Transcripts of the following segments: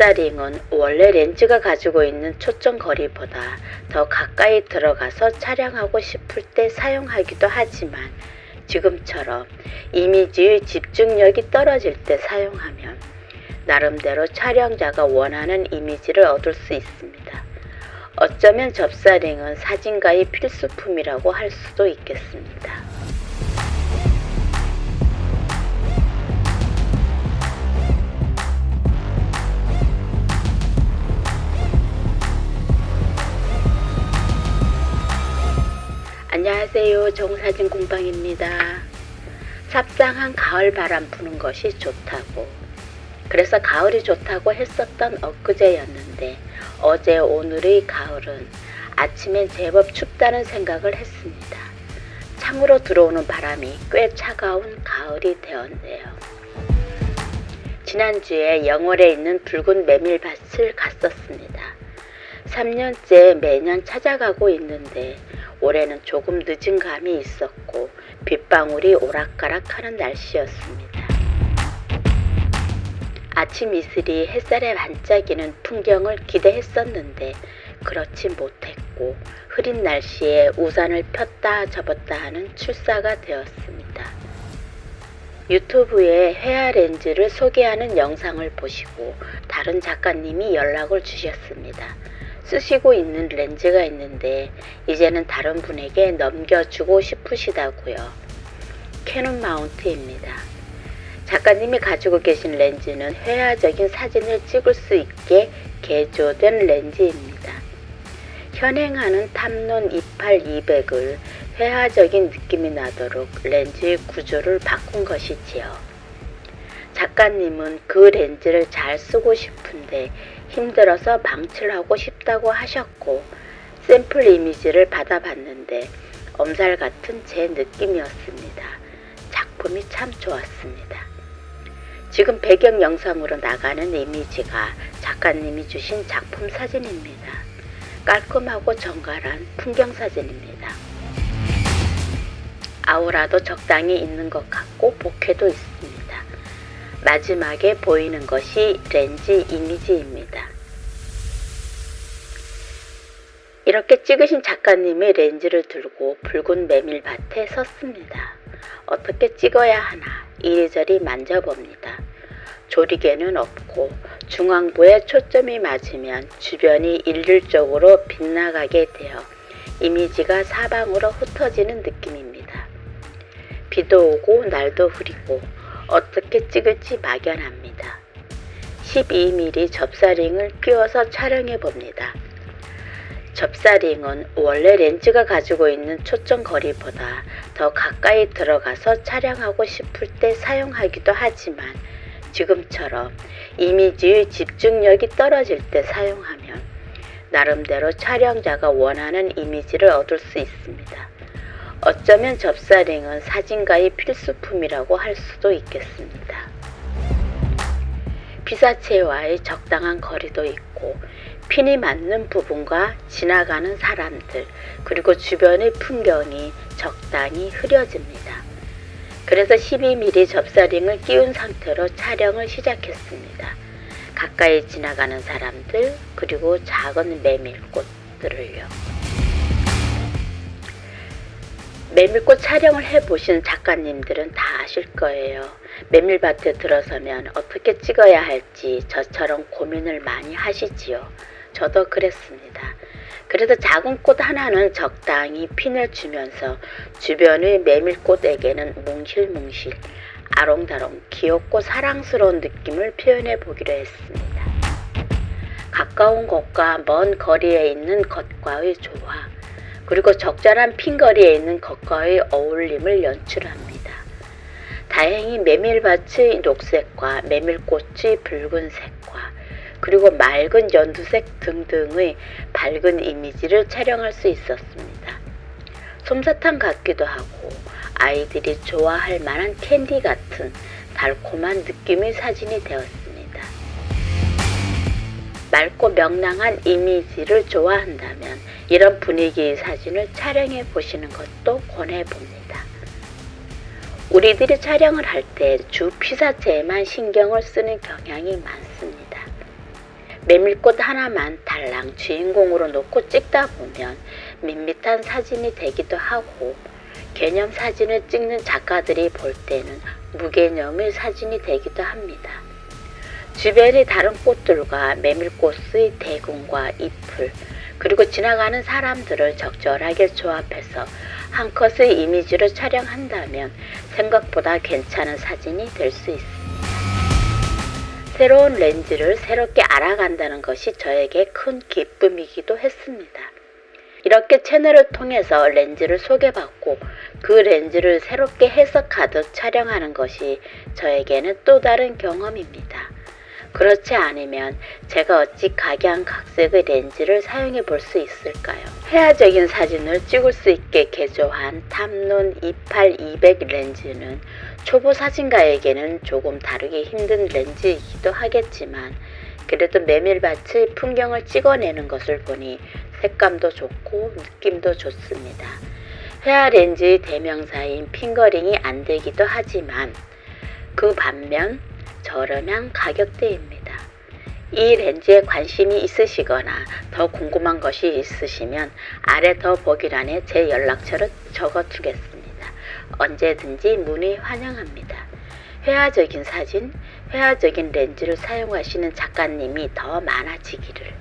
접사링은 원래 렌즈가 가지고 있는 초점 거리보다 더 가까이 들어가서 촬영하고 싶을 때 사용하기도 하지만 지금처럼 이미지의 집중력이 떨어질 때 사용하면 나름대로 촬영자가 원하는 이미지를 얻을 수 있습니다. 어쩌면 접사링은 사진가의 필수품이라고 할 수도 있겠습니다. 안녕하세요. 정사진 공방입니다. 삽상한 가을 바람 부는 것이 좋다고. 그래서 가을이 좋다고 했었던 엊그제였는데 어제 오늘의 가을은 아침엔 제법 춥다는 생각을 했습니다. 창으로 들어오는 바람이 꽤 차가운 가을이 되었네요. 지난주에 영월에 있는 붉은 메밀밭을 갔었습니다. 3년째 매년 찾아가고 있는데 올해는 조금 늦은 감이 있었고 빗방울이 오락가락하는 날씨였습니다. 아침 이슬이 햇살에 반짝이는 풍경을 기대했었는데 그렇지 못했고 흐린 날씨에 우산을 폈다 접었다 하는 출사가 되었습니다. 유튜브에 헤어 렌즈를 소개하는 영상을 보시고 다른 작가님이 연락을 주셨습니다. 쓰시고 있는 렌즈가 있는데 이제는 다른 분에게 넘겨주고 싶으시다고요. 캐논 마운트입니다. 작가님이 가지고 계신 렌즈는 회화적인 사진을 찍을 수 있게 개조된 렌즈입니다. 현행하는 탐론 28 200을 회화적인 느낌이 나도록 렌즈의 구조를 바꾼 것이지요. 작가님은 그 렌즈를 잘 쓰고 싶은데 힘들어서 방출하고 싶다고 하셨고 샘플 이미지를 받아봤는데 엄살 같은 제 느낌이었습니다. 작품이 참 좋았습니다. 지금 배경 영상으로 나가는 이미지가 작가님이 주신 작품 사진입니다. 깔끔하고 정갈한 풍경 사진입니다. 아우라도 적당히 있는 것 같고 복회도 있습니다. 마지막에 보이는 것이 렌즈 이미지입니다. 이렇게 찍으신 작가님이 렌즈를 들고 붉은 메밀밭에 섰습니다. 어떻게 찍어야 하나 이리저리 만져봅니다. 조리개는 없고 중앙부에 초점이 맞으면 주변이 일률적으로 빗나가게 되어 이미지가 사방으로 흩어지는 느낌입니다. 비도 오고 날도 흐리고 어떻게 찍을지 막연합니다. 12mm 접사링을 끼워서 촬영해 봅니다. 접사링은 원래 렌즈가 가지고 있는 초점 거리보다 더 가까이 들어가서 촬영하고 싶을 때 사용하기도 하지만 지금처럼 이미지의 집중력이 떨어질 때 사용하면 나름대로 촬영자가 원하는 이미지를 얻을 수 있습니다. 어쩌면 접사링은 사진가의 필수품이라고 할 수도 있겠습니다. 피사체와의 적당한 거리도 있고 핀이 맞는 부분과 지나가는 사람들 그리고 주변의 풍경이 적당히 흐려집니다. 그래서 12mm 접사링을 끼운 상태로 촬영을 시작했습니다. 가까이 지나가는 사람들 그리고 작은 메밀꽃들을요. 메밀꽃 촬영을 해보신 작가님들은 다 아실 거예요. 메밀밭에 들어서면 어떻게 찍어야 할지 저처럼 고민을 많이 하시지요. 저도 그랬습니다. 그래서 작은 꽃 하나는 적당히 핀을 주면서 주변의 메밀꽃에게는 뭉실뭉실 아롱다롱 귀엽고 사랑스러운 느낌을 표현해 보기로 했습니다. 가까운 곳과 먼 거리에 있는 것과의 조화, 그리고 적절한 핀 거리에 있는 것과의 어울림을 연출합니다. 다행히 메밀밭의 녹색과 메밀꽃의 붉은색과 그리고 맑은 연두색 등등의 밝은 이미지를 촬영할 수 있었습니다. 솜사탕 같기도 하고 아이들이 좋아할 만한 캔디 같은 달콤한 느낌의 사진이 되었습니다. 맑고 명랑한 이미지를 좋아한다면 이런 분위기의 사진을 촬영해 보시는 것도 권해 봅니다. 우리들이 촬영을 할 때 주 피사체에만 신경을 쓰는 경향이 많습니다. 메밀꽃 하나만 달랑 주인공으로 놓고 찍다 보면 밋밋한 사진이 되기도 하고 개념 사진을 찍는 작가들이 볼 때는 무개념의 사진이 되기도 합니다. 주변의 다른 꽃들과 메밀꽃의 대궁과 잎을 그리고 지나가는 사람들을 적절하게 조합해서 한 컷의 이미지로 촬영한다면 생각보다 괜찮은 사진이 될 수 있습니다. 새로운 렌즈를 새롭게 알아간다는 것이 저에게 큰 기쁨이기도 했습니다. 이렇게 채널을 통해서 렌즈를 소개받고 그 렌즈를 새롭게 해석하듯 촬영하는 것이 저에게는 또 다른 경험입니다. 그렇지 않으면 제가 어찌 각양각색의 렌즈를 사용해 볼 수 있을까요? 회화적인 사진을 찍을 수 있게 개조한 탐론 28-200 렌즈는 초보 사진가에게는 조금 다루기 힘든 렌즈이기도 하겠지만 그래도 메밀밭의 풍경을 찍어내는 것을 보니 색감도 좋고 느낌도 좋습니다. 회화 렌즈의 대명사인 핑거링이 안 되기도 하지만 그 반면 저렴한 가격대입니다. 이 렌즈에 관심이 있으시거나 더 궁금한 것이 있으시면 아래 더 보기란에 제 연락처를 적어 두겠습니다. 언제든지 문의 환영합니다. 회화적인 사진, 회화적인 렌즈를 사용하시는 작가님이 더 많아지기를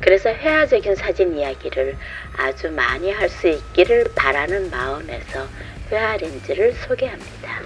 그래서 회화적인 사진 이야기를 아주 많이 할 수 있기를 바라는 마음에서 회화 렌즈를 소개합니다.